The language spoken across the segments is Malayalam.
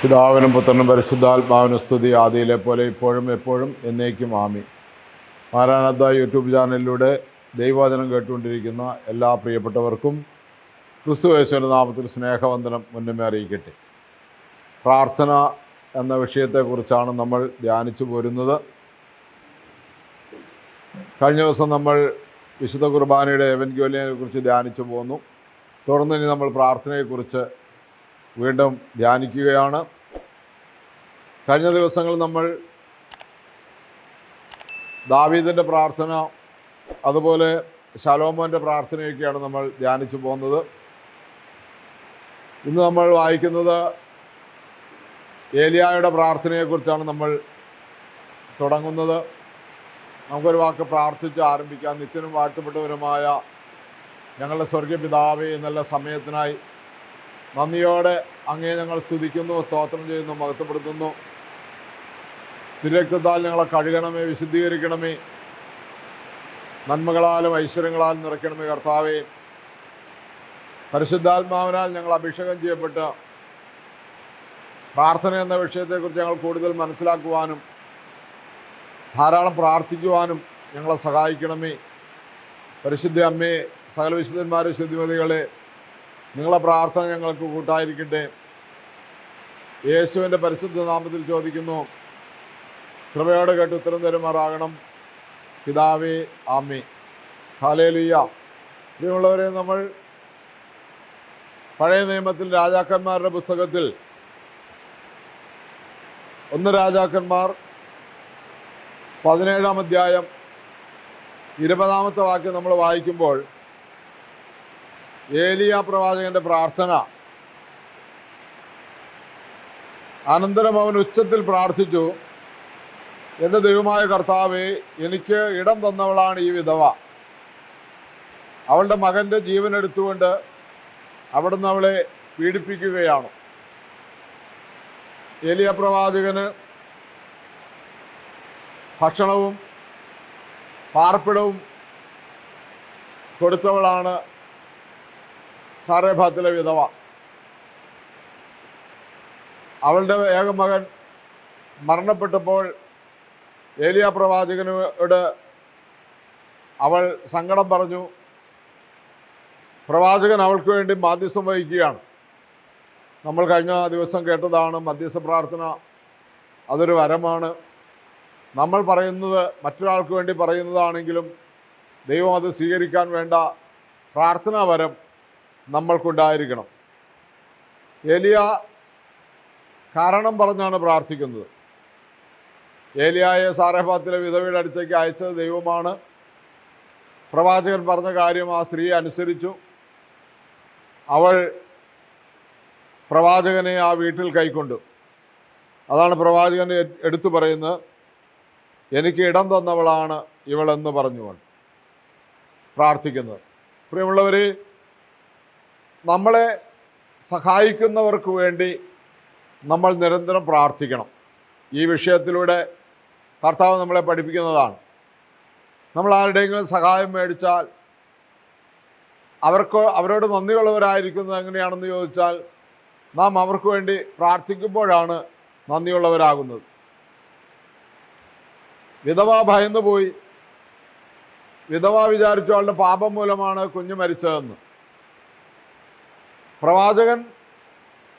പിതാവിനും പുത്രനും പരിശുദ്ധാത്മാവിനും സ്തുതി. ആദിയിലെ പോലെ ഇപ്പോഴും എപ്പോഴും എന്നേക്കും ആമി മാരാനന്ദ യൂട്യൂബ് ചാനലിലൂടെ ദൈവവചനം കേട്ടുകൊണ്ടിരിക്കുന്ന എല്ലാ പ്രിയപ്പെട്ടവർക്കും ക്രിസ്തു യേശുവിന്റെ നാമത്തിൽ സ്നേഹവന്ദനം മുന്നമേ അറിയിക്കട്ടെ. പ്രാർത്ഥന എന്ന വിഷയത്തെക്കുറിച്ചാണ് നമ്മൾ ധ്യാനിച്ചു പോരുന്നത്. കഴിഞ്ഞ ദിവസം നമ്മൾ വിശുദ്ധ കുർബാനയുടെ എവൻഗ്യോലിനെ കുറിച്ച് ധ്യാനിച്ചു പോന്നു. തുടർന്ന് ഇനി നമ്മൾ പ്രാർത്ഥനയെക്കുറിച്ച് വീണ്ടും ധ്യാനിക്കുകയാണ്. കഴിഞ്ഞ ദിവസങ്ങൾ നമ്മൾ ദാവീദിന്റെ പ്രാർത്ഥന അതുപോലെ ശലോമോന്റെ പ്രാർത്ഥനയൊക്കെയാണ് നമ്മൾ ധ്യാനിച്ചു പോകുന്നത്. ഇന്ന് നമ്മൾ വായിക്കുന്നത് ഏലിയായുടെ പ്രാർത്ഥനയെക്കുറിച്ചാണ് നമ്മൾ തുടങ്ങുന്നത്. നമുക്കൊരു വാക്ക് പ്രാർത്ഥിച്ച് ആരംഭിക്കാം. നിത്യനും വാഴ്ത്തപ്പെട്ടവരുമായ ഞങ്ങളുടെ സ്വർഗീയ പിതാവേ എന്നുള്ള സമയത്തിനായി നന്ദിയോടെ അങ്ങേ ഞങ്ങൾ സ്തുതിക്കുന്നു സ്തോത്രം ചെയ്യുന്നു മഹത്വപ്പെടുത്തുന്നു. തിരക്തത്താൽ ഞങ്ങളെ കഴുകണമേ വിശുദ്ധീകരിക്കണമേ. നന്മകളാലും ഐശ്വര്യങ്ങളാലും നിറയ്ക്കണമേ കർത്താവേ. പരിശുദ്ധാത്മാവിനാൽ ഞങ്ങൾ അഭിഷേകം ചെയ്യപ്പെട്ട് പ്രാർത്ഥന എന്ന വിഷയത്തെക്കുറിച്ച് ഞങ്ങൾ കൂടുതൽ മനസ്സിലാക്കുവാനും ധാരാളം പ്രാർത്ഥിക്കുവാനും ഞങ്ങളെ സഹായിക്കണമേ. പരിശുദ്ധ അമ്മയെ സകല വിശുദ്ധന്മാരെ ശുദ്ധിമതികളെ നിങ്ങളെ പ്രാർത്ഥന ഞങ്ങൾക്ക് കൂട്ടായിരിക്കട്ടെ. യേശുവിന്റെ പരിശുദ്ധ നാമത്തിൽ ചോദിക്കുന്നു. കൃപയോടെ കേട്ട് ഉത്തരം തരുമാറാകണം. പിതാവേ ആമേ ഹാലേലുയ്യ പ്രിയമുള്ളവരെ നമ്മൾ പഴയ നിയമത്തിൽ രാജാക്കന്മാരുടെ പുസ്തകത്തിൽ ഒന്ന് രാജാക്കന്മാർ പതിനേഴാം അധ്യായം ഇരുപതാമത്തെ വാക്യം നമ്മൾ വായിക്കുമ്പോൾ ഏലിയ പ്രവാചകന്റെ പ്രാർത്ഥന. അനന്തരം അവൻ ഉച്ചത്തിൽ പ്രാർത്ഥിച്ചു എന്റെ ദൈവമായ കർത്താവെ എനിക്ക് ഇടം തന്നവളാണ് ഈ വിധവ. അവളുടെ മകന്റെ ജീവൻ എടുത്തുകൊണ്ട് അവിടുന്ന് അവളെ പീഡിപ്പിക്കുകയാണ്. ഏലിയ പ്രവാചകന് ഭക്ഷണവും പാർപ്പിടവും കൊടുത്തവളാണ് സാറേഭാത്തിലെ വിധവ. അവളുടെ ഏകമകൻ മരണപ്പെട്ടപ്പോൾ ഏലിയ പ്രവാചകനോട് അവൾ സങ്കടം പറഞ്ഞു. പ്രവാചകൻ അവൾക്ക് വേണ്ടി മാധ്യസ്ഥം വഹിക്കുകയാണ്. നമ്മൾ കഴിഞ്ഞ ദിവസം കേട്ടതാണ് മധ്യസ്ഥ പ്രാർത്ഥന അതൊരു വരമാണ്. നമ്മൾ പറയുന്നത് മറ്റൊരാൾക്ക് വേണ്ടി പറയുന്നതാണെങ്കിലും ദൈവം അത് സ്വീകരിക്കാൻ വേണ്ട പ്രാർത്ഥനാ വരം നമ്മൾക്കുണ്ടായിരിക്കണം. ഏലിയ കാരണം പറഞ്ഞാണ് പ്രാർത്ഥിക്കുന്നത്. ഏലിയായെ സാറേഫാത്തിലെ വിധവയുടെ അടുത്തേക്ക് അയച്ചത് ദൈവമാണ്. പ്രവാചകൻ പറഞ്ഞ കാര്യം ആ സ്ത്രീയെ അനുസരിച്ചു. അവൾ പ്രവാചകനെ ആ വീട്ടിൽ കൈക്കൊണ്ടു. അതാണ് പ്രവാചകൻ എടുത്തു പറയുന്നത്. എനിക്ക് ഇടം തന്നവളാണ് ഇവളെന്ന് പറഞ്ഞുകൊണ്ട് പ്രാർത്ഥിക്കുന്നത്. പ്രിയമുള്ളവരെ നമ്മളെ സഹായിക്കുന്നവർക്ക് വേണ്ടി നമ്മൾ നിരന്തരം പ്രാർത്ഥിക്കണം. ഈ വിഷയത്തിലൂടെ കർത്താവ് നമ്മളെ പഠിപ്പിക്കുന്നതാണ്. നമ്മൾ ആരുടെയെങ്കിലും സഹായം മേടിച്ചാൽ അവർക്ക് അവരോട് നന്ദിയുള്ളവരായിരിക്കുന്നത് എങ്ങനെയാണെന്ന് ചോദിച്ചാൽ നാം അവർക്ക് വേണ്ടി പ്രാർത്ഥിക്കുമ്പോഴാണ് നന്ദിയുള്ളവരാകുന്നത്. വിധവ ഭയന്നു പോയി വിധവ വിചാരിച്ചു ആളുടെ പാപം മൂലമാണ് കുഞ്ഞ് മരിച്ചതെന്ന്. പ്രവാചകൻ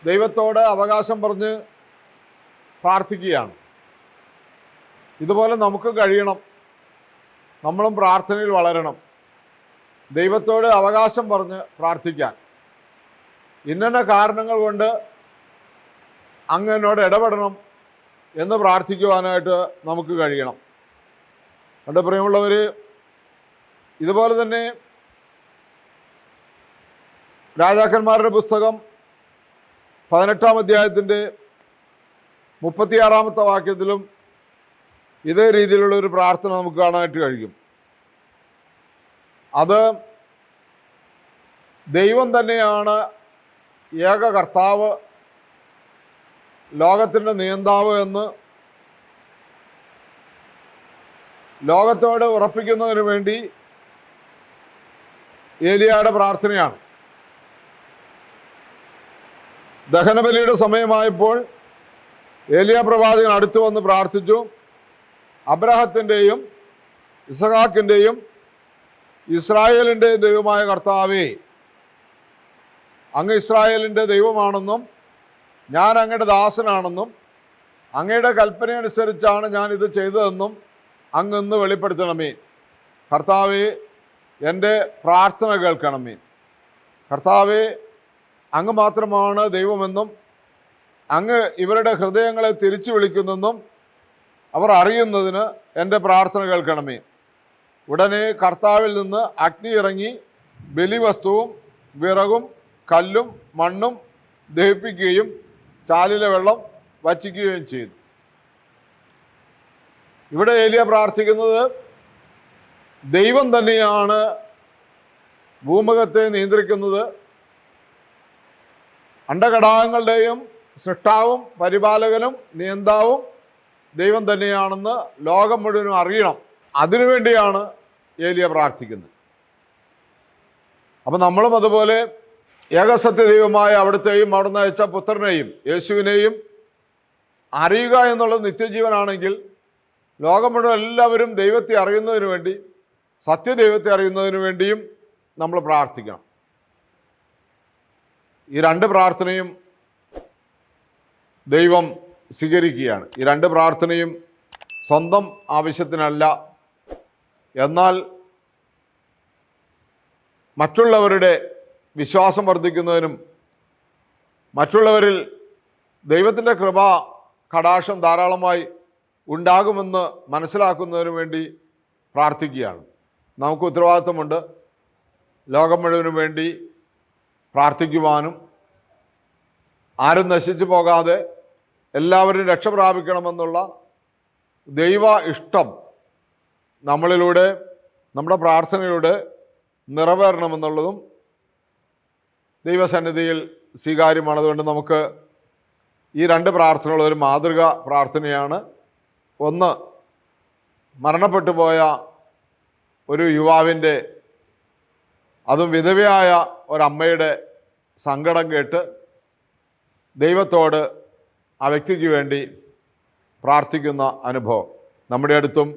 ദൈവത്തോട് അവകാശം പറഞ്ഞ് പ്രാർത്ഥിക്കുകയാണ്. ഇതുപോലെ നമുക്ക് കഴിയണം. നമ്മളും പ്രാർത്ഥനയിൽ വളരണം. ദൈവത്തോട് അവകാശം പറഞ്ഞ് പ്രാർത്ഥിക്കാൻ. ഇന്ന കാരണങ്ങൾ കൊണ്ട് അങ്ങ് എന്നോട് ഇടപെടണം എന്ന് പ്രാർത്ഥിക്കുവാനായിട്ട് നമുക്ക് കഴിയണം. അതുകൊണ്ട് പ്രിയമുള്ളവർ ഇതുപോലെ തന്നെ രാജാക്കന്മാരുടെ പുസ്തകം പതിനെട്ടാം അധ്യായത്തിന്റെ മുപ്പത്തിയാറാമത്തെ വാക്യത്തിലും ഇതേ രീതിയിലുള്ള ഒരു പ്രാർത്ഥന നമുക്ക് കാണാനായിട്ട് കഴിയും. അത് ദൈവം തന്നെയാണ് ഏക കർത്താവ് ലോകത്തിന്റെ നിയന്താവ് എന്ന് ലോകത്തോട് ഉറപ്പിക്കുന്നതിന് വേണ്ടി ഏലിയയുടെ പ്രാർത്ഥനയാണ്. ദഹനബലിയുടെ സമയമായപ്പോൾ ഏലിയ പ്രവാചകൻ അടുത്തു വന്ന് പ്രാർത്ഥിച്ചു. അബ്രഹത്തിന്റെയും ഇസഹാക്കിന്റെയും ഇസ്രായേലിന്റെയും ദൈവമായ കർത്താവേ അങ്ങ് ഇസ്രായേലിന്റെ ദൈവമാണെന്നും ഞാൻ അങ്ങയുടെ ദാസനാണെന്നും അങ്ങയുടെ കൽപ്പനയനുസരിച്ചാണ് ഞാൻ ഇത് ചെയ്തതെന്നും അങ്ങ് ഇന്ന് വെളിപ്പെടുത്തണമേ. കർത്താവെ എന്റെ പ്രാർത്ഥന കേൾക്കണമേ. കർത്താവെ അങ്ങ് മാത്രമാണ് ദൈവമെന്നും അങ്ങ് ഇവരുടെ ഹൃദയങ്ങളെ തിരിച്ചു വിളിക്കുന്നെന്നും അവർ അറിയുന്നതിന് എന്റെ പ്രാർത്ഥന കേൾക്കണമേ. ഉടനെ കർത്താവിൽ നിന്ന് അഗ്നി ഇറങ്ങി ബലിവസ്തുവും വിറകും കല്ലും മണ്ണും ദഹിപ്പിക്കുകയും ചാലിലെ വെള്ളം വറ്റിക്കുകയും ചെയ്തു. ഇവിടെ ഏലിയ പ്രാർത്ഥിക്കുന്നത് ദൈവം തന്നെയാണ് ഭൂമുഖത്തെ നിയന്ത്രിക്കുന്നത് അണ്ടഘടാകങ്ങളുടെയും സൃഷ്ടാവും പരിപാലകനും നിയന്താവും ദൈവം തന്നെയാണെന്ന് ലോകം മുഴുവനും അറിയണം. അതിനുവേണ്ടിയാണ് ഏലിയ പ്രാർത്ഥിക്കുന്നത്. അപ്പം നമ്മളും അതുപോലെ ഏകസത്യ ദൈവമായ അവിടുത്തെയും അവിടുന്ന് അയച്ച പുത്രനെയും യേശുവിനെയും അറിയുക എന്നുള്ളത് നിത്യജീവനാണെങ്കിൽ ലോകം മുഴുവൻ എല്ലാവരും ദൈവത്തെ അറിയുന്നതിന് വേണ്ടി സത്യദൈവത്തെ അറിയുന്നതിന് വേണ്ടിയും നമ്മൾ പ്രാർത്ഥിക്കണം. ഈ രണ്ട് പ്രാർത്ഥനയും ദൈവം സ്വീകരിക്കുകയാണ്. ഈ രണ്ട് പ്രാർത്ഥനയും സ്വന്തം ആവശ്യത്തിനല്ല. എന്നാൽ മറ്റുള്ളവരുടെ വിശ്വാസം വർദ്ധിക്കുന്നതിനും മറ്റുള്ളവരിൽ ദൈവത്തിന്റെ കൃപ കടാക്ഷം ധാരാളമായി ഉണ്ടാകുമെന്ന് മനസ്സിലാക്കുന്നതിനു വേണ്ടി പ്രാർത്ഥിക്കുകയാണ്. നമുക്ക് ഉത്തരവാദിത്വമുണ്ട്. ലോകം മുഴുവനും വേണ്ടി പ്രാർത്ഥിക്കുവാനും ആരും നശിച്ചു പോകാതെ എല്ലാവരും രക്ഷ പ്രാപിക്കണമെന്നുള്ള ദൈവ ഇഷ്ടം നമ്മളിലൂടെ നമ്മുടെ പ്രാർത്ഥനയിലൂടെ നിറവേറണമെന്നുള്ളതും ദൈവസന്നിധിയിൽ സ്വീകാര്യമാണ് അതുകൊണ്ട് നമുക്ക് ഈ രണ്ട് പ്രാർത്ഥനകൾ ഒരു മാതൃക പ്രാർത്ഥനയാണ്. ഒന്ന് മരണപ്പെട്ടു പോയ ഒരു യുവാവിന്റെ അതും വിധവയായ ഒരമ്മയുടെ സങ്കടം കേട്ട് ദൈവത്തോട് ആ വ്യക്തിക്ക് വേണ്ടി പ്രാർത്ഥിക്കുന്ന അനുഭവം. നമ്മുടെ അടുത്തും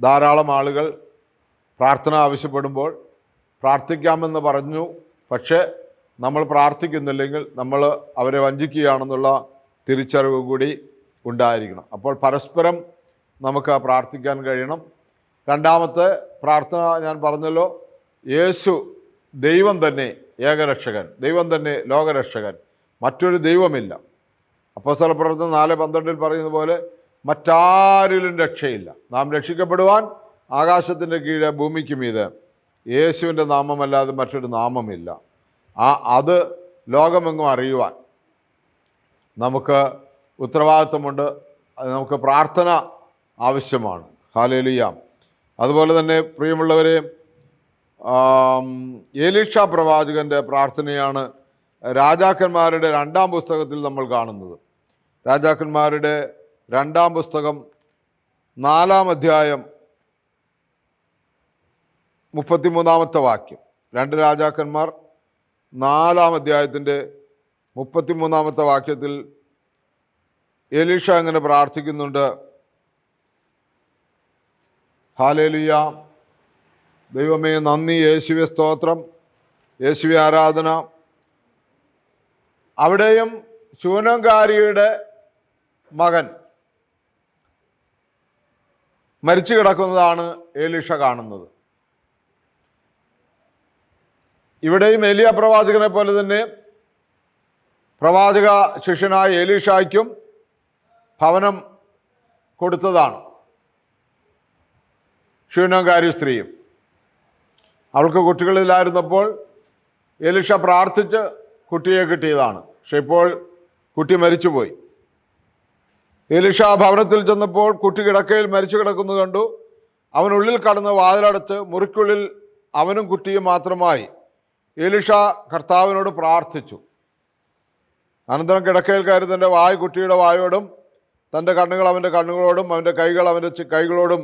ധാരാളം ആളുകൾ പ്രാർത്ഥന ആവശ്യപ്പെടുമ്പോൾ പ്രാർത്ഥിക്കാമെന്ന് പറഞ്ഞു. പക്ഷേ നമ്മൾ പ്രാർത്ഥിക്കുന്നില്ലെങ്കിൽ നമ്മൾ അവരെ വഞ്ചിക്കുകയാണെന്നുള്ള തിരിച്ചറിവ് കൂടി ഉണ്ടായിരിക്കണം. അപ്പോൾ പരസ്പരം നമുക്ക് പ്രാർത്ഥിക്കാൻ കഴിയണം. രണ്ടാമത്തെ പ്രാർത്ഥന ഞാൻ പറഞ്ഞല്ലോ യേശു ദൈവം തന്നെ ഏകരക്ഷകൻ ദൈവം തന്നെ ലോകരക്ഷകൻ. മറ്റൊരു ദൈവമില്ല. അപ്പോസ്തല പ്രവർത്തനം നാല് പന്ത്രണ്ടിൽ പറയുന്ന പോലെ മറ്റാരിലും രക്ഷയില്ല. നാം രക്ഷിക്കപ്പെടുവാൻ ആകാശത്തിന്റെ കീഴെ ഭൂമിക്ക് മീത് യേശുവിന്റെ നാമമല്ലാതെ മറ്റൊരു നാമമില്ല. ആ അത് ലോകമെങ്ങും അറിയുവാൻ നമുക്ക് ഉത്തരവാദിത്വമുണ്ട്. നമുക്ക് പ്രാർത്ഥന ആവശ്യമാണ്. ഹാലേലിയാം. അതുപോലെ തന്നെ പ്രിയമുള്ളവരെ ഏലീഷ പ്രവാചകന്റെ പ്രാർത്ഥനയാണ് രാജാക്കന്മാരുടെ രണ്ടാം പുസ്തകത്തിൽ നമ്മൾ കാണുന്നത്. രാജാക്കന്മാരുടെ രണ്ടാം പുസ്തകം നാലാം അധ്യായം മുപ്പത്തിമൂന്നാമത്തെ വാക്യം. രണ്ട് രാജാക്കന്മാർ നാലാം അധ്യായത്തിന്റെ മുപ്പത്തിമൂന്നാമത്തെ വാക്യത്തിൽ എലീഷ അങ്ങനെ പ്രാർത്ഥിക്കുന്നുണ്ട്? ഹാലേലിയ ദൈവമേ നന്ദി. യേശുവെ സ്തോത്രം. യേശുവെ ആരാധന. അവിടെയും ശൂനങ്കാരിയുടെ മകൻ മരിച്ചു കിടക്കുന്നതാണ് ഏലീഷ കാണുന്നത്. ഇവിടെയും എലിയ പ്രവാചകനെ പോലെ തന്നെ പ്രവാചക ശിഷ്യനായ ഏലീഷായ്ക്കും ഭവനം കൊടുത്തതാണ്. ശൂനങ്കാരി സ്ത്രീയും. അവൾക്ക് കുട്ടികളില്ലായിരുന്നപ്പോൾ എലിഷ പ്രാർത്ഥിച്ച് കുട്ടിയെ കിട്ടിയതാണ്. പക്ഷെ ഇപ്പോൾ കുട്ടി മരിച്ചുപോയി. എലിഷ ഭവനത്തിൽ ചെന്നപ്പോൾ കുട്ടി കിടക്കയിൽ മരിച്ചു കിടക്കുന്നത് കണ്ടു. അവനുള്ളിൽ കടന്ന് വാതിലടച്ച് മുറിക്കുള്ളിൽ അവനും കുട്ടിയും മാത്രമായി. എലിഷ കർത്താവിനോട് പ്രാർത്ഥിച്ചു. അനന്തരം കിടക്കയിൽ കയറി തന്റെ വായ് കുട്ടിയുടെ വായോടും തന്റെ കണ്ണുകൾ അവന്റെ കണ്ണുകളോടും അവന്റെ കൈകൾ അവന്റെ കൈകളോടും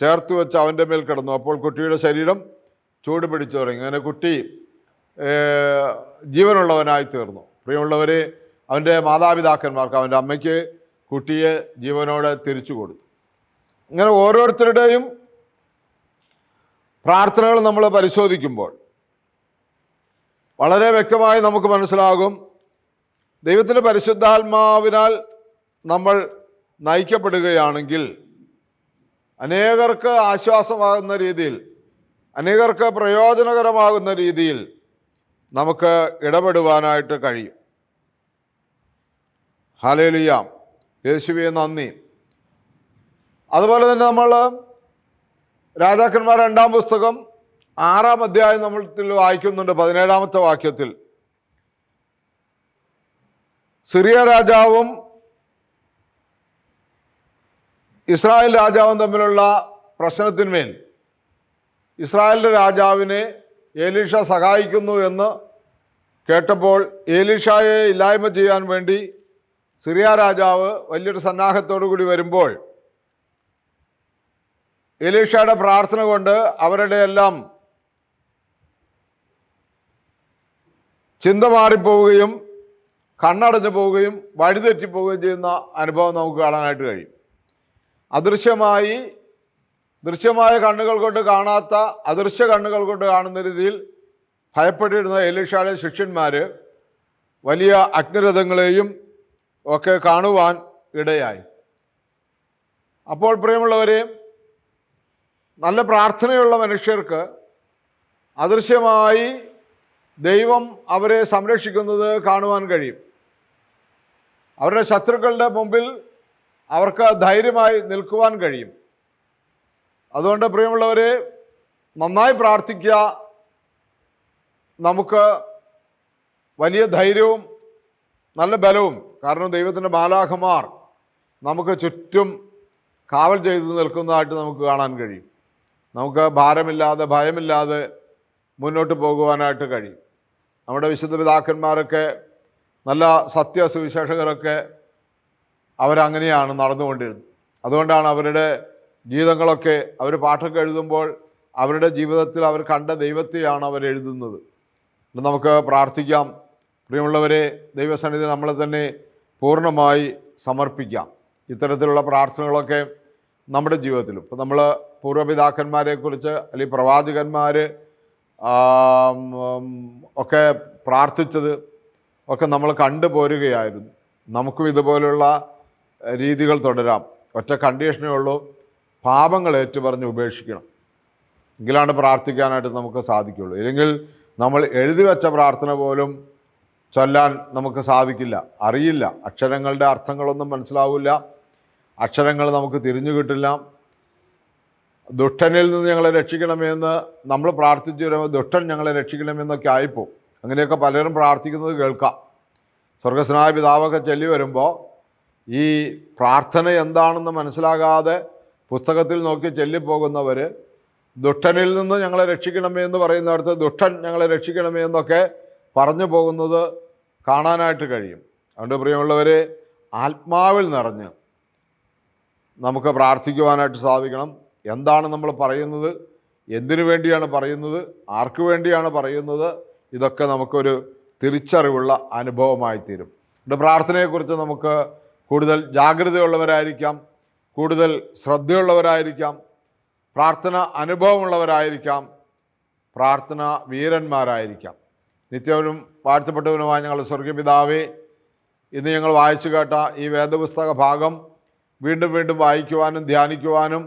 ചേർത്ത് വെച്ച് അവന്റെ മേൽ കിടന്നു. അപ്പോൾ കുട്ടിയുടെ ശരീരം ചൂട് പിടിച്ചു തുടങ്ങി അങ്ങനെ കുട്ടി ജീവനുള്ളവനായി തീർന്നു. പ്രിയമുള്ളവർ അവന്റെ മാതാപിതാക്കന്മാർക്ക് അവന്റെ അമ്മയ്ക്ക് കുട്ടിയെ ജീവനോടെ തിരിച്ചു കൊടുത്തു. ഇങ്ങനെ ഓരോരുത്തരുടെയും പ്രാർത്ഥനകൾ നമ്മൾ പരിശോധിക്കുമ്പോൾ വളരെ വ്യക്തമായി നമുക്ക് മനസ്സിലാകും ദൈവത്തിന്റെ പരിശുദ്ധാത്മാവിനാൽ നമ്മൾ നയിക്കപ്പെടുകയാണെങ്കിൽ അനേകർക്ക് ആശ്വാസമാകുന്ന രീതിയിൽ അനേകർക്ക് പ്രയോജനകരമാകുന്ന രീതിയിൽ നമുക്ക് ഇടപെടുവാനായിട്ട് കഴിയും. ഹാലേലിയാം യേശുവെ നന്ദി. അതുപോലെ തന്നെ നമ്മൾ രാജാക്കന്മാർ രണ്ടാം പുസ്തകം ആറാം അധ്യായം നമ്മൾ വായിക്കുന്നുണ്ട് പതിനേഴാമത്തെ വാക്യത്തിൽ. സിറിയ രാജാവും ഇസ്രായേൽ രാജാവും തമ്മിലുള്ള പ്രശ്നത്തിന്മേൽ ഇസ്രായേലിന്റെ രാജാവിനെ ഏലീഷ സഹായിക്കുന്നു എന്ന് കേട്ടപ്പോൾ ഏലീഷായെ ഇല്ലായ്മ ചെയ്യാൻ വേണ്ടി സിറിയ രാജാവ് വലിയൊരു സന്നാഹത്തോടു കൂടി വരുമ്പോൾ എലീഷയുടെ പ്രാർത്ഥന കൊണ്ട് അവരുടെ എല്ലാം ചിന്ത മാറിപ്പോവുകയും കണ്ണടഞ്ഞു പോവുകയും വഴിതെറ്റിപ്പോവുകയും ചെയ്യുന്ന അനുഭവം നമുക്ക് കാണാനായിട്ട് കഴിയും. അദൃശ്യമായി ദൃശ്യമായ കണ്ണുകൾ കൊണ്ട് കാണാത്ത അദൃശ്യ കണ്ണുകൾ കൊണ്ട് കാണുന്ന രീതിയിൽ ഭയപ്പെട്ടിരുന്ന എലീഷയുടെ ശിഷ്യന്മാർ വലിയ അഗ്നിരഥങ്ങളെയും ഒക്കെ കാണുവാൻ ഇടയായി. അപ്പോൾ പ്രിയമുള്ളവരെ നല്ല പ്രാർത്ഥനയുള്ള മനുഷ്യർക്ക് അദൃശ്യമായി ദൈവം അവരെ സംരക്ഷിക്കുന്നത് കാണുവാൻ കഴിയും. അവരുടെ ശത്രുക്കളുടെ മുമ്പിൽ അവർക്ക് ധൈര്യമായി നിൽക്കുവാൻ കഴിയും. അതുകൊണ്ട് പ്രിയമുള്ളവരെ നന്നായി പ്രാർത്ഥിക്കുക. നമുക്ക് വലിയ ധൈര്യവും നല്ല ബലവും കാരണം ദൈവത്തിന്റെ മാലാഖമാർ നമുക്ക് ചുറ്റും കാവൽ ചെയ്ത് നിൽക്കുന്നതായിട്ട് നമുക്ക് കാണാൻ കഴിയും. നമുക്ക് ഭാരമില്ലാതെ ഭയമില്ലാതെ മുന്നോട്ട് പോകുവാനായിട്ട് കഴിയും. നമ്മുടെ വിശുദ്ധ പിതാക്കന്മാരൊക്കെ നല്ല സത്യ സുവിശേഷകരൊക്കെ അവരങ്ങനെയാണ് നടന്നുകൊണ്ടിരുന്നത്. അതുകൊണ്ടാണ് അവരുടെ ഗീതങ്ങളൊക്കെ അവർ പാട്ടൊക്കെ എഴുതുമ്പോൾ അവരുടെ ജീവിതത്തിൽ അവർ കണ്ട ദൈവത്തെയാണ് അവർ എഴുതുന്നത്. നമുക്ക് പ്രാർത്ഥിക്കാം. പ്രിയമുള്ളവരെ ദൈവസന്നിധി നമ്മളെ തന്നെ പൂർണമായി സമർപ്പിക്കാം. ഇത്തരത്തിലുള്ള പ്രാർത്ഥനകളൊക്കെ നമ്മുടെ ജീവിതത്തിലും. ഇപ്പം നമ്മൾ പൂർവപിതാക്കന്മാരെക്കുറിച്ച് അല്ലെങ്കിൽ പ്രവാചകന്മാർ ഒക്കെ പ്രാർത്ഥിച്ചത് ഒക്കെ നമ്മൾ കണ്ടുപോരുകയായിരുന്നു നമുക്കും ഇതുപോലുള്ള രീതികൾ തുടരാം. ഒറ്റ കണ്ടീഷനേ ഉള്ളൂ. പാപങ്ങൾ ഏറ്റുപറഞ്ഞ് ഉപേക്ഷിക്കണം. എങ്കിലാണ് പ്രാർത്ഥിക്കാനായിട്ട് നമുക്ക് സാധിക്കുള്ളൂ. ഇല്ലെങ്കിൽ നമ്മൾ എഴുതി വെച്ച പ്രാർത്ഥന പോലും ചൊല്ലാൻ നമുക്ക് സാധിക്കില്ല. അറിയില്ല. അക്ഷരങ്ങളുടെ അർത്ഥങ്ങളൊന്നും മനസ്സിലാവില്ല. അക്ഷരങ്ങൾ നമുക്ക് തിരിഞ്ഞു കിട്ടില്ല. ദുഷ്ടനിൽ നിന്ന് ഞങ്ങളെ രക്ഷിക്കണമെന്ന് നമ്മൾ പ്രാർത്ഥിച്ചു വരുമ്പോൾ ദുഷ്ടൻ ഞങ്ങളെ രക്ഷിക്കണമെന്നൊക്കെ ആയിപ്പോൾ അങ്ങനെയൊക്കെ പലരും പ്രാർത്ഥിക്കുന്നത് കേൾക്കാം. സ്വർഗസ്നായ പിതാവൊക്കെ ചൊല്ലി വരുമ്പോൾ ഈ പ്രാർത്ഥന എന്താണെന്ന് മനസ്സിലാകാതെ പുസ്തകത്തിൽ നോക്കി ചെല്ലിപ്പോകുന്നവർ ദുഷ്ടനിൽ നിന്ന് ഞങ്ങളെ രക്ഷിക്കണമേ എന്ന് പറയുന്നിടത്ത് ദുഷ്ടൻ ഞങ്ങളെ രക്ഷിക്കണമേ എന്നൊക്കെ പറഞ്ഞു പോകുന്നത് കാണാനായിട്ട് കഴിയും. അതുകൊണ്ട് പ്രിയമുള്ളവരെ ആത്മാവിൽ നിറഞ്ഞ് നമുക്ക് പ്രാർത്ഥിക്കുവാനായിട്ട് സാധിക്കണം. എന്താണ് നമ്മൾ പറയുന്നത്? എന്തിനു വേണ്ടിയാണ് പറയുന്നത്? ആർക്കു വേണ്ടിയാണ് പറയുന്നത്? ഇതൊക്കെ നമുക്കൊരു തിരിച്ചറിവുള്ള അനുഭവമായി തീരും പ്രാർത്ഥനയെക്കുറിച്ച് നമുക്ക് കൂടുതൽ ജാഗ്രതയുള്ളവരായിരിക്കാം. കൂടുതൽ ശ്രദ്ധയുള്ളവരായിരിക്കാം പ്രാർത്ഥന അനുഭവമുള്ളവരായിരിക്കാം പ്രാർത്ഥന വീരന്മാരായിരിക്കാം. നിത്യവനും വാഴ്ത്തപ്പെട്ടവനുമായ ഞങ്ങളുടെ സ്വർഗപിതാവേ ഇന്ന് ഞങ്ങൾ വായിച്ചു കേട്ട ഈ വേദപുസ്തക ഭാഗം വീണ്ടും വീണ്ടും വായിക്കുവാനും ധ്യാനിക്കുവാനും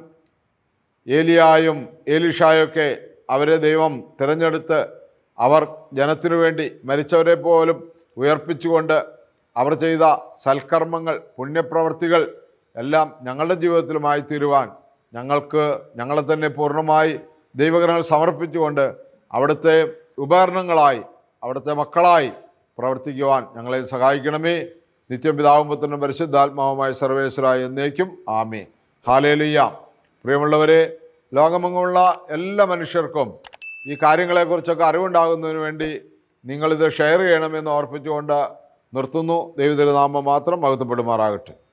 ഏലിയായും ഏലിഷായൊക്കെ അവരെ ദൈവം തിരഞ്ഞെടുത്ത് അവർ ജനത്തിനു വേണ്ടി മരിച്ചവരെ പോലും ഉയർപ്പിച്ചുകൊണ്ട് അവർ ചെയ്ത സൽക്കർമ്മങ്ങൾ പുണ്യപ്രവർത്തികൾ എല്ലാം ഞങ്ങളുടെ ജീവിതത്തിലുമായി തീരുവാൻ ഞങ്ങൾക്ക് ഞങ്ങളെ തന്നെ പൂർണമായി ദൈവഗ്രഹങ്ങൾ സമർപ്പിച്ചുകൊണ്ട് അവിടുത്തെ ഉപകരണങ്ങളായി അവിടുത്തെ മക്കളായി പ്രവർത്തിക്കുവാൻ ഞങ്ങളെ സഹായിക്കണമേ. നിത്യം പിതാവും പുത്രനും പരിശുദ്ധാത്മാവുമായ സർവേശ്വരായ എന്നേക്കും ആമേ ഹാലേലിയ. പ്രിയമുള്ളവരെ ലോകമെങ്ങുള്ള എല്ലാ മനുഷ്യർക്കും ഈ കാര്യങ്ങളെക്കുറിച്ചൊക്കെ അറിവുണ്ടാകുന്നതിന് വേണ്ടി നിങ്ങളിത് ഷെയർ ചെയ്യണമെന്ന് ഓർപ്പിച്ചുകൊണ്ട് നിർത്തുന്നു. ദൈവതിരുനാമം നാമം മാത്രം മഹത്വപ്പെടുമാറാകട്ടെ.